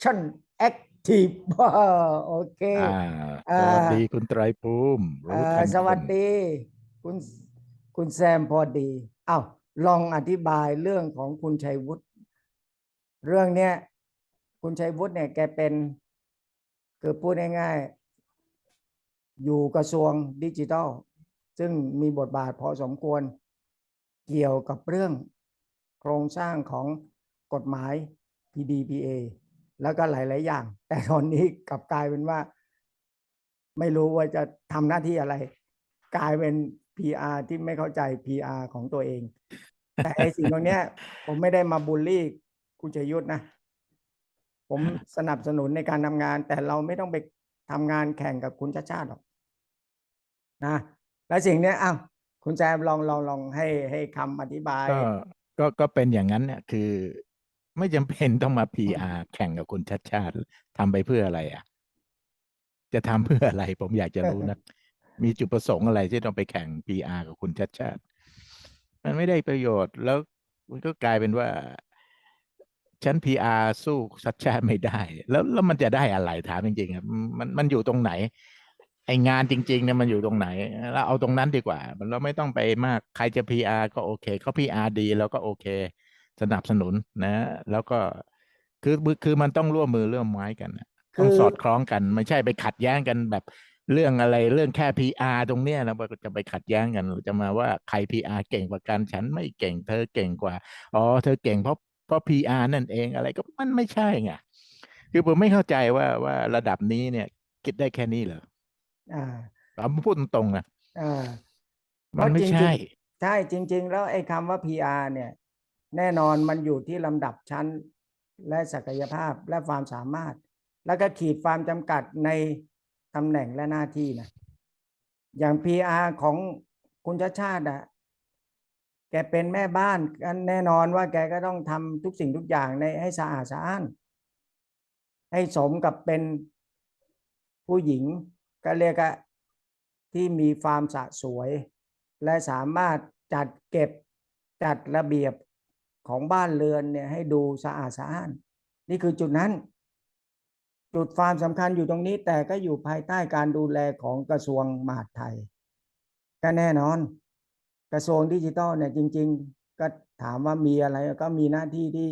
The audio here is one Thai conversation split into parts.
Action Active โอเคอ่าอ่าสวัสดีคุณไตรภูมิเอ่รู้อทันสวัสคนดี คุณคุณแซมพอดีอ้าวลองอธิบายเรื่องของคุณชัยวุฒิเรื่องเนี้ยคุณชัยวุฒิเนี่ยแกเป็นคือพูดง่ายๆ อยู่กระทรวงดิจิทัล ซึ่งมีบทบาทพอสมควรเกี่ยวกับเรื่องโครงสร้างของกฎหมาย PDPA แล้วก็หลาย ๆ อย่าง แต่ตอนนี้กลับกลายเป็นว่า ไม่รู้ว่าจะทำหน้าที่อะไร กลายเป็น PR ที่ไม่เข้าใจ PR ของตัวเอง แต่ไอ้สิ่งตรงนี้ผมไม่ได้มาบูลลี่คุณชยุทธนะ ผมสนับสนุนในการทำงาน แต่เราไม่ต้องไปทำงานแข่งกับคุณชาชาติหรอกนะและสิ่งเนี้ยอ้าวคุณแซมลองลองลองให้ให้คำอธิบาย ก็ก็ก็เป็นอย่างนั้นเนี่ยคือ ไม่จำเป็นต้องมา PR แข่งกับคุณชัดชาติทำไปเพื่ออะไรอะ จะทำเพื่ออะไร ผมอยากจะรู้นะ มีจุดประสงค์อะไรที่ต้องไปแข่ง PR กับคุณชัดชาติ มันไม่ได้ประโยชน์แล้วมันก็กลายเป็นว่าฉัน PR สู้ชัดชาติไม่ได้ แล้วแล้วมันจะได้อะไรถามจริงๆครับมันมันอยู่ตรงไหน ไองานจริงๆเนี่ยมันอยู่ตรงไหนเราเอาตรงนั้นดีกว่า มันเราไม่ต้องไปมากใครจะ PR ก็โอเคเขา PR ดีเราก็โอเค สนับสนุนนะ แล้วก็คือคือมันต้องร่วมมือร่วมไม้กันน่ะคือต้องสอดคล้องกัน ไม่ใช่ไปขัดแย้งกันแบบเรื่องอะไรเรื่องแค่ PR ตรงเนี้ยเราจะไปขัดแย้งกันเราจะมาว่าใคร PR เก่งกว่ากันฉันไม่เก่ง เธอเก่งกว่าอ๋อเธอเก่งเพราะเพราะ PR นั่นเองอะไรก็มันไม่ใช่ไงคือผมไม่เข้าใจว่าว่าระดับนี้เนี่ย คิดได้แค่นี้เหรออ่าเอาพูดตรงๆนะอ่ามันไม่เพราะจริงๆใช่ ใช่จริง ๆ แล้วไอ้คำว่า PR เนี่ย แน่นอนมันอยู่ที่ลำดับชั้นและศักยภาพและความสามารถ แล้วก็ขีดความจำกัดในตำแหน่งและหน้าที่นะอย่าง PR ของคุณชาชาติอะแกเป็นแม่บ้านกันแน่นอนว่าแกก็ต้องทำทุกสิ่งทุกอย่างในให้สะอาดสะอ้าน ให้สมกับเป็นผู้หญิงก็เรียกที่มีความสะสวย และสามารถจัดเก็บจัดระเบียบ ของบ้านเรือนเนี่ยให้ดูสะอาดสะอ้าน นี่คือจุดนั้น จุดความสำคัญอยู่ตรงนี้ แต่ก็อยู่ภายใต้การดูแลของกระทรวงมหาดไทย ก็แน่นอน กระทรวงดิจิทัลเนี่ยจริง ๆ ก็ถามว่ามีอะไรก็มีหน้าที่ที่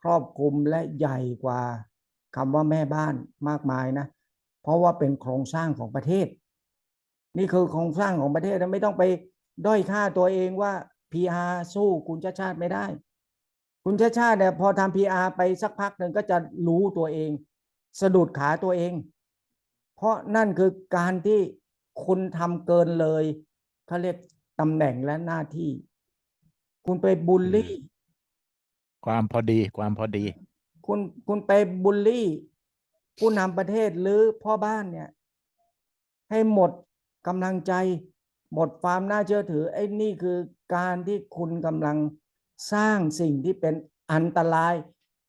ครอบคลุมและใหญ่กว่าคำว่าแม่บ้านมากมายนะ เพราะว่าเป็นโครงสร้างของประเทศ นี่คือโครงสร้างของประเทศนะไม่ต้องไปด้อยค่าตัวเองว่า PR สู้คุณชาติชาติไม่ได้ คุณชาติชาติเนี่ยพอทำ PR ไปสักพักหนึ่งก็จะรู้ตัวเอง สะดุดขาตัวเอง เพราะนั่นคือการที่คุณทำเกินเลยเขาเรียกตำแหน่งและหน้าที่ คุณไปบูลลี่ ความพอดีความพอดี คุณคุณไปบูลลี่ ผู้นำประเทศหรือพ่อบ้านเนี่ย ให้หมดกำลังใจ หมดความน่าเชื่อถือไอ้นี่คือการที่คุณกำลังสร้างสิ่งที่เป็นอันตราย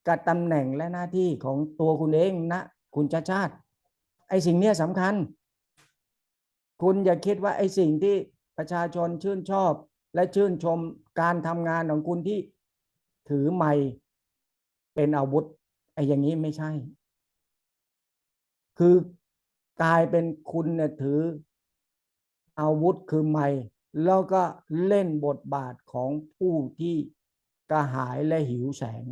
กับตำแหน่งและหน้าที่ของตัวคุณเองนะ คุณชาติชาติ ไอ้สิ่งเนี้ยสำคัญ คุณอย่าคิดว่าไอ้สิ่งที่ประชาชนชื่นชอบ และชื่นชมการทำงานของคุณที่ถือไม้เป็นอาวุธไอ้อย่างนี้ไม่ใช่ คือกลายเป็นคุณเนี่ยถือ อาวุธคือไม้แล้วก็เล่นบทบาทของผู้ที่กระหายและหิวแสง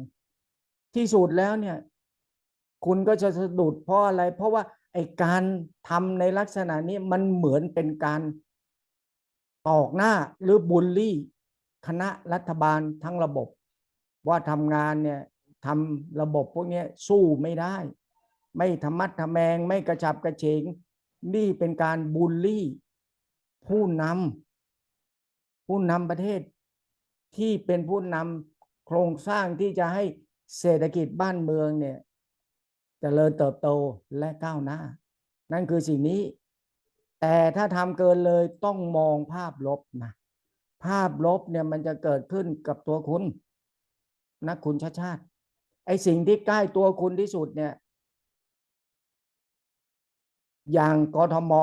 ที่สุดแล้วเนี่ย คุณก็จะสะดุดเพราะอะไร เพราะว่าไอการทำในลักษณะนี้มันเหมือนเป็นการตอกหน้าหรือบูลลี่ คณะรัฐบาลทั้งระบบ ว่าทำงานเนี่ยทำระบบพวกนี้สู้ไม่ได้ ไม่ธรรมัดทะแมง ไม่กระฉับกระเฉง นี่เป็นการบูลลี่ ผู้นำผู้นำประเทศ ที่เป็นผู้นำโครงสร้างที่จะให้เศรษฐกิจบ้านเมืองเนี่ยจเจริญเติบโตและก้าวหน้า นั่นคือสิ่งนี้ แต่ถ้าทำเกินเลยต้องมองภาพลบนะภาพลบเนี่ยมันจะเกิดขึ้นกับตัวคุณนะคุณชาติชาติไอสิ่งที่ใกล้ตัวคุณที่สุดเนี่ย อย่างกทม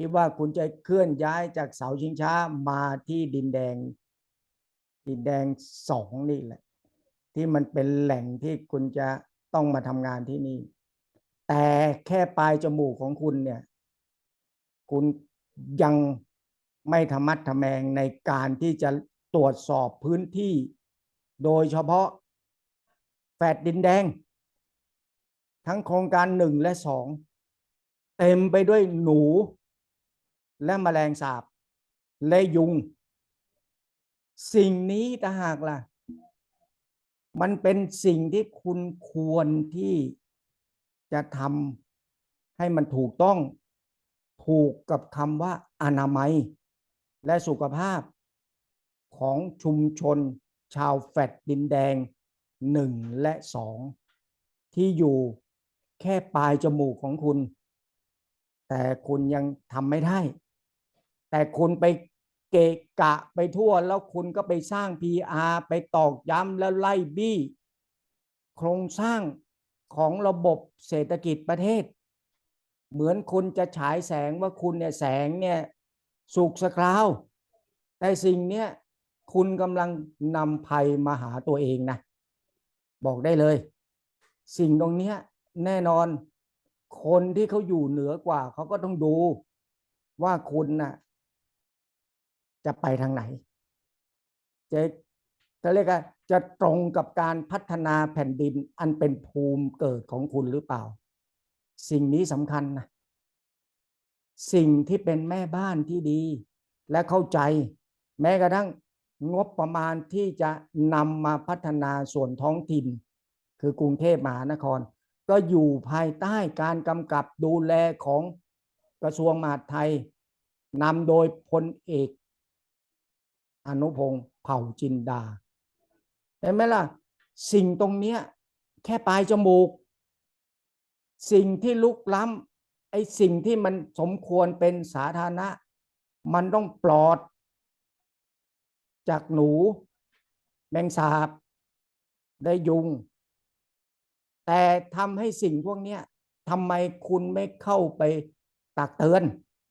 ที่ว่าคุณจะเคลื่อนย้ายจากเสาชิงช้ามาที่ดินแดง ดินแดงสองนี่แหละ ที่มันเป็นแหล่งที่คุณจะต้องมาทำงานที่นี่ แต่แค่ปลายจมูกของคุณเนี่ย คุณยังไม่ธรรมัดทะแมงในการที่จะตรวจสอบพื้นที่ โดยเฉพาะแฟดดินแดง ทั้งโครงการหนึ่งและสองเต็มไปด้วยหนู และแมลงสาบ และยุง สิ่งนี้ถ้าหากล่ะ มันเป็นสิ่งที่คุณควรที่จะทำให้มันถูกต้องถูกกับคำว่าอนามัย และสุขภาพของชุมชนชาวแฟดดินแดงหนึ่งและสองที่อยู่แค่ปลายจมูกของคุณ แต่คุณยังทำไม่ได้ แต่คุณไปเกะกะไปทั่วแล้วคุณก็ไปสร้าง PR ไปตอกย้ำแล้วไล่บี้ โครงสร้างของระบบเศรษฐกิจประเทศ เหมือนคุณจะฉายแสงว่าคุณเนี่ยแสงเนี่ยสุกสกราว แต่สิ่งเนี้ยคุณกำลังนำภัยมาหาตัวเองนะ บอกได้เลย สิ่งตรงเนี้ยแน่นอน คนที่เขาอยู่เหนือกว่า เขาก็ต้องดูว่าคุณน่ะ จะไปทางไหน จะจะเรียกว่าจะตรงกับการพัฒนาแผ่นดินอันเป็นภูมิเกิดของคุณหรือเปล่า สิ่งนี้สำคัญนะสิ่งที่เป็นแม่บ้านที่ดี และเข้าใจ แม้กระทั่งงบประมาณที่จะนำมาพัฒนาส่วนท้องถิ่น คือกรุงเทพมหานคร ก็อยู่ภายใต้การกำกับดูแลของกระทรวงมหาดไทยนำโดยพลเอก อนุพงศ์เผ่าจินดาเห็นไหมล่ะ สิ่งตรงเนี้ยแค่ปลายจมูก สิ่งที่ลุกล้ำไอ้สิ่งที่มันสมควรเป็นสาธารณะ มันต้องปลอด จากหนู แมงสาบ ได้ยุง แต่ทำให้สิ่งพวกเนี้ยทำไมคุณไม่เข้าไปตักเตือน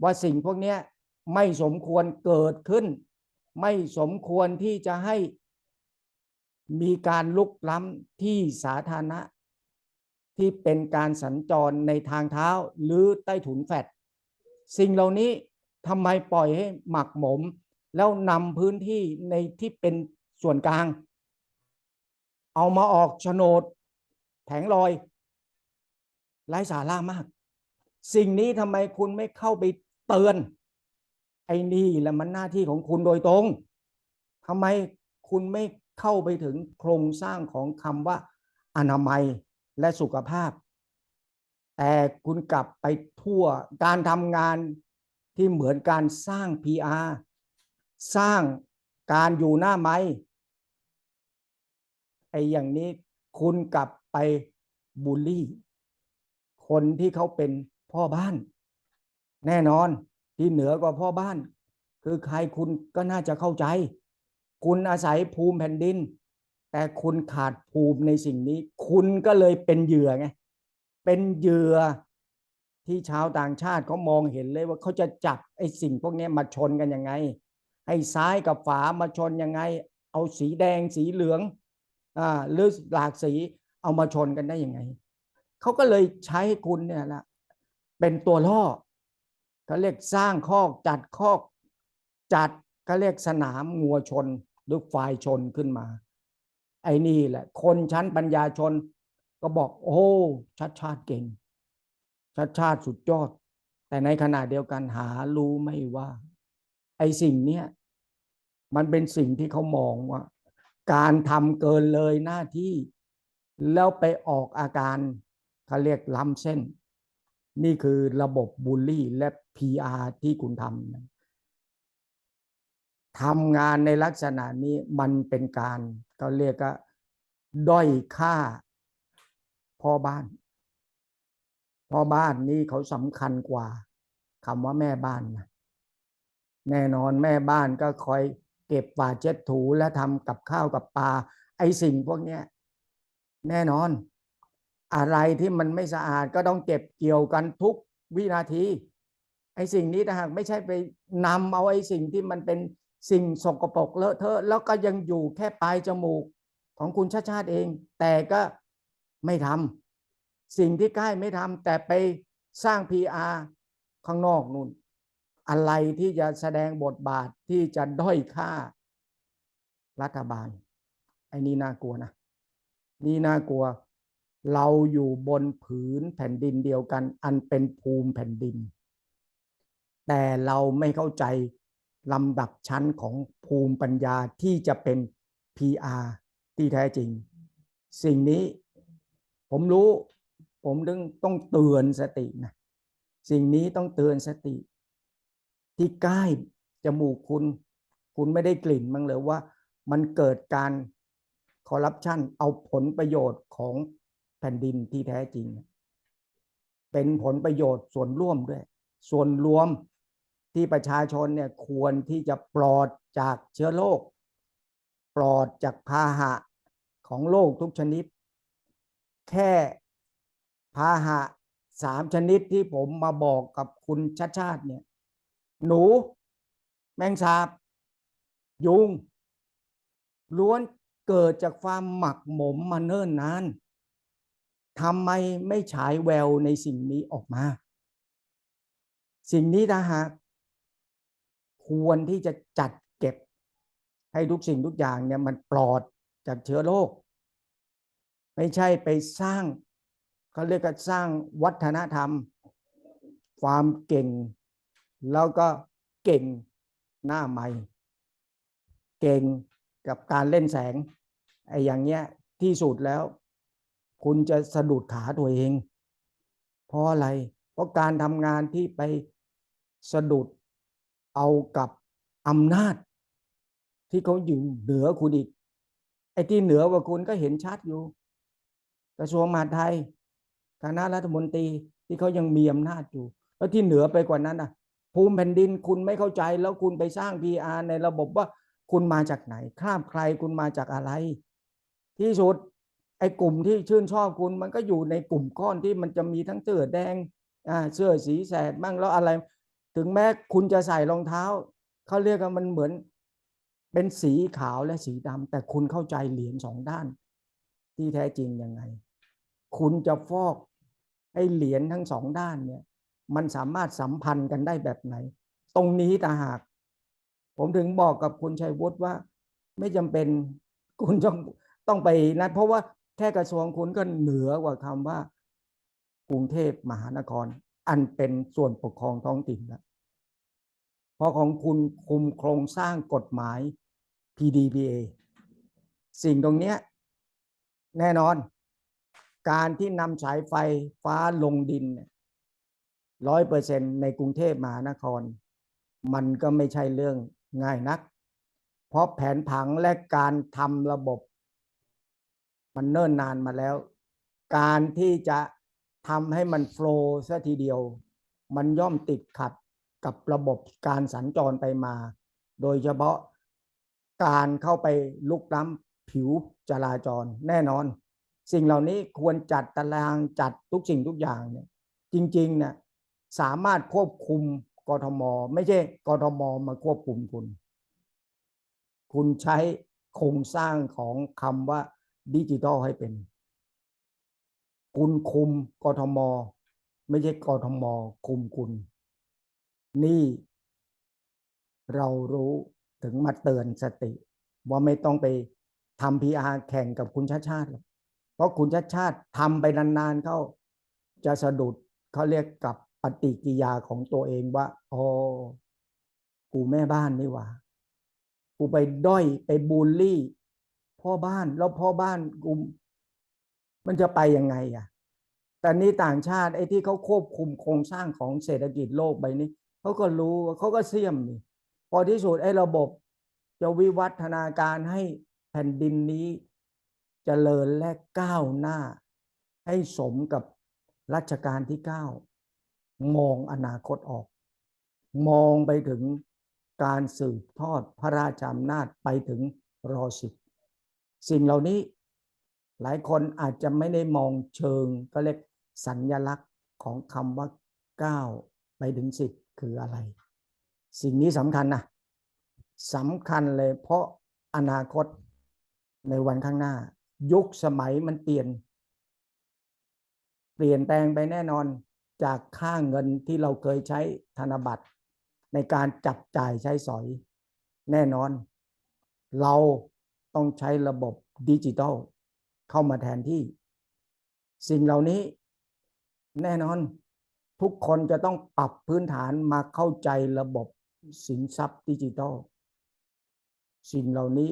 ว่าสิ่งพวกเนี้ยไม่สมควรเกิดขึ้น ไม่สมควรที่จะให้มีการลุกล้ำที่สาธารณะ ที่เป็นการสัญจรในทางเท้าหรือใต้ถุนแฟดสิ่งเหล่านี้ทำไมปล่อยให้หมักหมม แล้วนำพื้นที่ในที่เป็นส่วนกลาง เอามาออกโฉนดแผงลอยไร้สาระมาก สิ่งนี้ทำไมคุณไม่เข้าไปเตือน ไอ้นี่แหละมันหน้าที่ของคุณโดยตรงทำไมคุณไม่เข้าไปถึงโครงสร้างของคำว่า อนามัยและสุขภาพ แต่คุณกลับไปทั่วการทำงานที่เหมือนการสร้าง PR สร้างการอยู่หน้าไม้ไอ้อย่างนี้คุณกลับไปบูลลี่ คนที่เขาเป็นพ่อบ้าน แน่นอน ที่เหนือกว่าพ่อบ้าน คือใครคุณก็น่าจะเข้าใจ คุณอาศัยภูมิแผ่นดิน แต่คุณขาดภูมิในสิ่งนี้ คุณก็เลยเป็นเหยื่อไงเป็นเหยื่อที่ชาวต่างชาติเขามองเห็นเลยว่าเขาจะจับไอ้สิ่งพวกนี้มาชนกันยังไง ให้ซ้ายกับฝามาชนยังไง เอาสีแดงสีเหลืองอ่าหรือหลากสีเอามาชนกันได้ยังไงเขาก็เลยใช้คุณเนี่ยละเป็นตัวล่อ เขาเรียกสร้างคอกจัดคอกจัดเขาเรียกสนามงัวชนหรือฝ่ายชนขึ้นมา ไอ้นี่แหละ คนชั้นปัญญาชน ก็บอก โอ้ชัดชาติเก่ง ชัดชาติสุดยอด แต่ในขณะเดียวกันหารู้ไม่ว่า ไอ้สิ่งเนี้ยมันเป็นสิ่งที่เขามองว่า การทำเกินเลยหน้าที่ แล้วไปออกอาการเขาเรียกล้ำเส้น นี่คือระบบบูลลี่และ PR ที่คุณทำทำงานในลักษณะนี้มันเป็นการเขาเรียกว่าด้อยค่าพ่อบ้าน พ่อบ้านนี่เขาสำคัญกว่าคำว่าแม่บ้านนะแน่นอนแม่บ้านก็คอยเก็บฝาเช็ดถูและทำกับข้าวกับปลาไอสิ่งพวกนี้แน่นอน อะไรที่มันไม่สะอาดก็ต้องเก็บเกี่ยวกันทุกวินาที ไอ้สิ่งนี้ถ้าหากไม่ใช่ไปนำเอาไอ้สิ่งที่มันเป็นสิ่งสกปรกเลอะเทอะ แล้วก็ยังอยู่แค่ปลายจมูกของคุณชาติชาติเอง แต่ก็ไม่ทำสิ่งที่ใกล้ไม่ทำแต่ไปสร้าง PR ข้างนอกนู่น อะไรที่จะแสดงบทบาทที่จะด้อยค่ารัฐบาลไอ้นี่น่ากลัวนะ นี่น่ากลัว เราอยู่บนผืนแผ่นดินเดียวกัน อันเป็นภูมิแผ่นดิน แต่เราไม่เข้าใจลำดับชั้นของภูมิปัญญาที่จะเป็น PR ที่แท้จริง สิ่งนี้ผมรู้ผมถึงต้องเตือนสตินะสิ่งนี้ต้องเตือนสติ ที่ใกล้จมูกคุณ คุณไม่ได้กลิ่นมั้งเลยว่า มันเกิดการคอร์รัปชันเอาผลประโยชน์ของ ผ่นดินที่แท้จริง เป็นผลประโยชน์ส่วนร่วมด้วย ส่วนรวมที่ประชาชนเนี่ยควรที่จะปลอดจากเชื้อโรคปลอดจากพาหะของโรคทุกชนิด แค่พาหะสามชนิดที่ผมมาบอกกับคุณชาติชาติเนี่ย หนู แมงสาบ ยุง ล้วนเกิดจากความหมักหมมมาเนิ่นนาน ทำไมไม่ฉายแววในสิ่งนี้ออกมา สิ่งนี้นะฮะควรที่จะจัดเก็บ ให้ทุกสิ่งทุกอย่างเนี่ยมันปลอดจากเชื้อโรคไม่ใช่ไปสร้างเขาเรียกว่าสร้างวัฒนธรรม ความเก่ง แล้วก็เก่งหน้าใหม่ เก่งกับการเล่นแสงไอ้อย่างเงี้ยที่สุดแล้ว คุณจะสะดุดขาตัวเอง เพราะอะไร เพราะการทำงานที่ไปสะดุดเอากับอำนาจ ที่เขาอยู่เหนือคุณอีก ไอ้ที่เหนือกว่าคุณก็เห็นชัดอยู่ กระทรวงมหาดไทยคณะรัฐมนตรีที่เขายังมีอำนาจอยู่ แล้วที่เหนือไปกว่านั้นอะ ภูมิแผ่นดินคุณไม่เข้าใจ แล้วคุณไปสร้าง PR ในระบบว่าคุณมาจากไหน ข้ามใครคุณมาจากอะไร ที่สุด ไอ้กลุ่มที่ชื่นชอบคุณมันก็อยู่ในกลุ่มก้อนที่มันจะมีทั้งเสื้อแดงอ่าเสื้อสีแสดบ้างแล้วอะไร ถึงแม้คุณจะใส่รองเท้าเขาเรียกว่ามันเหมือน เป็นสีขาวและสีดำแต่คุณเข้าใจเหรียญสองด้าน ที่แท้จริงยังไง คุณจะฟอกให้เหรียญทั้งสองด้านเนี่ย มันสามารถสัมพันธ์กันได้แบบไหน ตรงนี้ต่างหาก ผมถึงบอกกับคุณชัยวุฒิว่า ไม่จำเป็นคุณต้องต้องไปนะเพราะว่า แค่กระทรวงคุณก็เหนือกว่าคำว่า กรุงเทพมหานคร อันเป็นส่วนปกครองท้องถิ่นแล้วพราะของคุณคุมโครงสร้างกฎหมาย PDPA สิ่งตรงนี้แน่นอน การที่นำสายไฟฟ้าลงดินร้อยเปอร์เซ็นในกรุงเทพมหานคร มันก็ไม่ใช่เรื่องง่ายนัก เพราะแผนผังและการทำระบบ มันเนิ่นนานมาแล้ว การที่จะทำให้มันโฟล์ซะทีเดียว มันย่อมติดขัดกับระบบการสัญจรไปมา โดยเฉพาะการเข้าไปลุกล้ำผิวจราจรแน่นอน สิ่งเหล่านี้ควรจัดตารางจัดทุกสิ่งทุกอย่างเนี่ยจริงๆเนี่ยสามารถควบคุมกทม ไม่ใช่กทมมาควบคุมคุณ คุณใช้โครงสร้างของคำว่า ดิจิทัลให้เป็น คุณคุมกทม ไม่ใช่กทม คุมคุณ นี่ เรารู้ถึงมาเตือนสติ ว่าไม่ต้องไปทำพีอาแข่งกับคุณชาติชาติเพราะคุณชาติชาติทำไปนานๆเข้าจะสะดุดเขาเรียกกับปฏิกิริยาของตัวเองว่าอ๋อกูแม่บ้านนี่หว่า กูไปด้อยไปบูลลี่ พ่อบ้านแล้วพ่อบ้านกูมันจะไปยังไงอะแต่นี่ต่างชาติไอ้ที่เขาควบคุมโครงสร้างของเศรษฐกิจโลกใบนี้เขาก็รู้เขาก็เสี่ยมนี่พอที่สุดไอ้ระบบจะวิวัฒนาการให้แผ่นดินนี้จเจริญและก้าวหน้า ให้สมกับรัชกาลที่เก้ามองอนาคตออก มองไปถึงการสืบทอดพระราชอำนาจไปถึงรอสิบ สิ่งเหล่านี้หลายคนอาจจะไม่ได้มองเชิงก็เรียกสัญญลักษณ์ของคำว่าก้าวไปถึงสิบคืออะไร สิ่งนี้สำคัญนะสำคัญเลยเพราะอนาคตในวันข้างหน้า ยุคสมัยมันเปลี่ยน เปลี่ยนแปลงไปแน่นอนจากค่าเงินที่เราเคยใช้ธนบัตร ในการจับจ่ายใช้สอย แน่นอน เรา ต้องใช้ระบบดิจิทัลเข้ามาแทนที่ สิ่งเหล่านี้แน่นอนทุกคนจะต้องปรับพื้นฐานมาเข้าใจระบบสินทรัพย์ดิจิทัลสิ่งเหล่านี้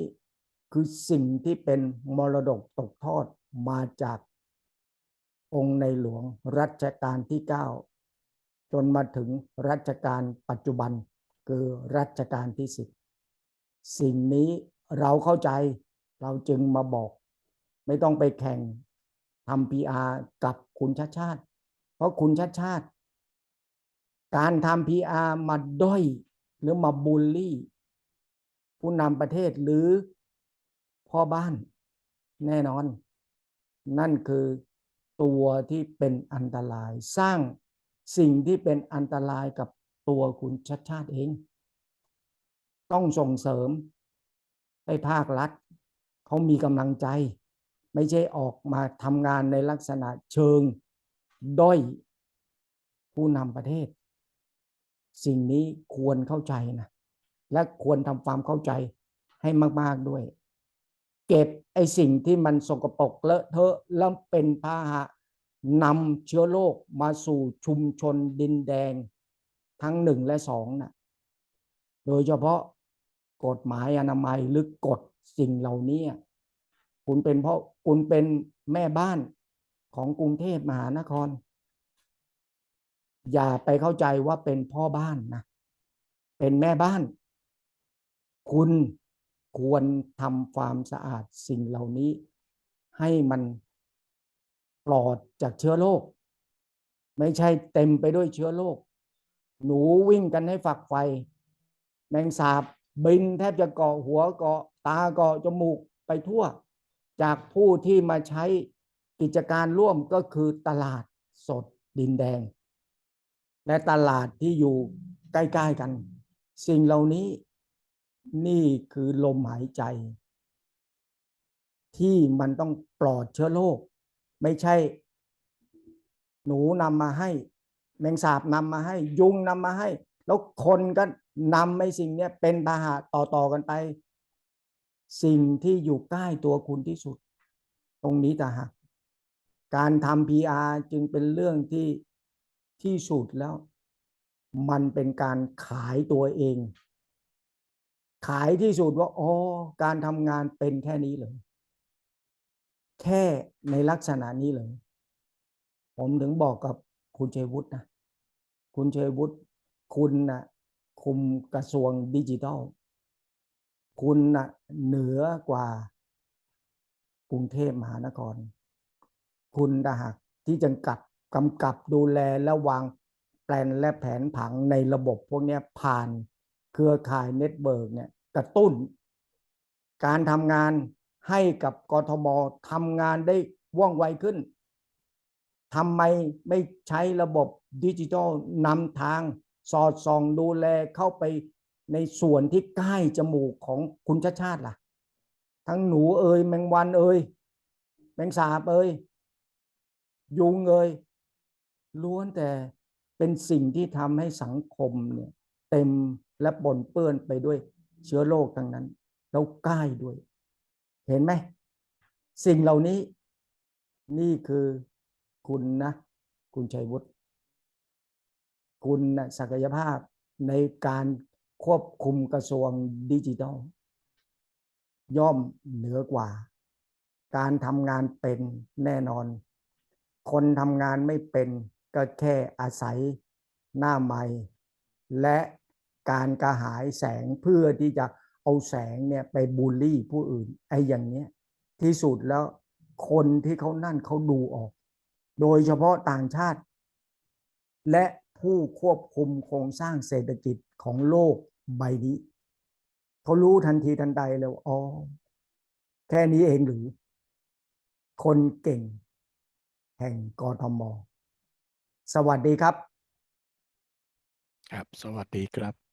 คือสิ่งที่เป็นมรดกตกทอดมาจากองค์ในหลวงรัชกาลที่ 9 จนมาถึงรัชกาลปัจจุบันคือรัชกาลที่ 10 สิ่งนี้ เราเข้าใจเราจึงมาบอก ไม่ต้องไปแข่งทำ PR กับคุณชาติชาติ เพราะคุณชาติชาติ การทำ PR มาด้อยหรือมาบูลลี่ ผู้นำประเทศหรือพ่อบ้านแน่นอน นั่นคือตัวที่เป็นอันตราย สร้างสิ่งที่เป็นอันตรายกับตัวคุณชัดชาติเอง ต้องส่งเสริม ให้ภาครัฐเขามีกำลังใจ ไม่ใช่ออกมาทำงานในลักษณะเชิงด้อยผู้นำประเทศ สิ่งนี้ควรเข้าใจนะและควรทำความเข้าใจให้มาก ๆด้วย เก็บไอ้สิ่งที่มันสกปรกเลอะเทอะแล้วเป็นพาหะนำเชื้อโรคมาสู่ชุมชนดินแดง ทั้งหนึ่งและสองนะโดยเฉพาะ กฎหมายอนามัยหรือกฎสิ่งเหล่านี้คุณเป็นเพราะคุณเป็นแม่บ้านของกรุงเทพมหานคร อย่าไปเข้าใจว่าเป็นพ่อบ้านนะเป็นแม่บ้าน คุณควรทำความสะอาดสิ่งเหล่านี้ ให้มันปลอดจากเชื้อโรคไม่ใช่เต็มไปด้วยเชื้อโรคหนูวิ่งกันให้ฝักไฟ แมงสาบ บินแทบจะเกาะหัวเกาะตาเกาะจมูกไปทั่ว จากผู้ที่มาใช้กิจการร่วมก็คือตลาดสดดินแดง และตลาดที่อยู่ใกล้ๆกัน สิ่งเหล่านี้นี่คือลมหายใจ ที่มันต้องปลอดเชื้อโรคไม่ใช่ หนูนำมาให้ แมงสาบนำมาให้ ยุงนำมาให้ แล้วคนก็นำไอ้สิ่งเนี้ยเป็นพาหะต่อๆกันไป สิ่งที่อยู่ใกล้ตัวคุณที่สุด ตรงนี้ต่างหากการทำ PR จึงเป็นเรื่องที่ที่สุดแล้ว มันเป็นการขายตัวเอง ขายที่สุดว่าอ๋อการทำงานเป็นแค่นี้เลย แค่ในลักษณะนี้เลย ผมถึงบอกกับคุณเชยวุฒินะ คุณเชยวุฒิ คุณนะคุมกระทรวงดิจิทัล คุณนะเหนือกว่ากรุงเทพมหานคร คุณดหากที่จะกับกำกับดูแลและวางแปลนและแผนผังในระบบพวกนี้ผ่านเครือข่ายเน็ตเบิร์กเนี่ยกระตุ้น การทำงานให้กับกทมทำงานได้ว่องไวขึ้นทำไมไม่ใช้ระบบดิจิทัลนำทาง สอดส่องดูแลเข้าไปในส่วนที่ใกล้จมูกของคุณชาติชาติล่ะ ทั้งหนูเอ่ยแมงวันเอ่ยแมงสาบเอ่ยยุงเอ่ยล้วนแต่เป็นสิ่งที่ทำให้สังคมเนี่ยเต็มและปนเปื้อนไปด้วยเชื้อโรคทั้งนั้น แล้วใกล้ด้วย เห็นไหม สิ่งเหล่านี้นี่คือคุณนะ คุณชัยวุฒิ คุณศักยภาพในการควบคุมกระทรวงดิจิทัล ย่อมเหนือกว่า การทำงานเป็นแน่นอน คนทำงานไม่เป็นก็แค่อาศัยหน้าไม้และการกระหายแสงเพื่อที่จะเอาแสงเนี่ยไปบูลลี่ผู้อื่นไอ้อย่างเนี้ยที่สุดแล้วคนที่เขานั่นเขาดูออก โดยเฉพาะต่างชาติ และ ผู้ควบคุมโครงสร้างเศรษฐกิจของโลกใบนี้เขารู้ทันทีทันใดแล้วอ๋อแค่นี้เองหรือ คนเก่ง แห่งกทม สวัสดีครับ ครับ สวัสดีครับ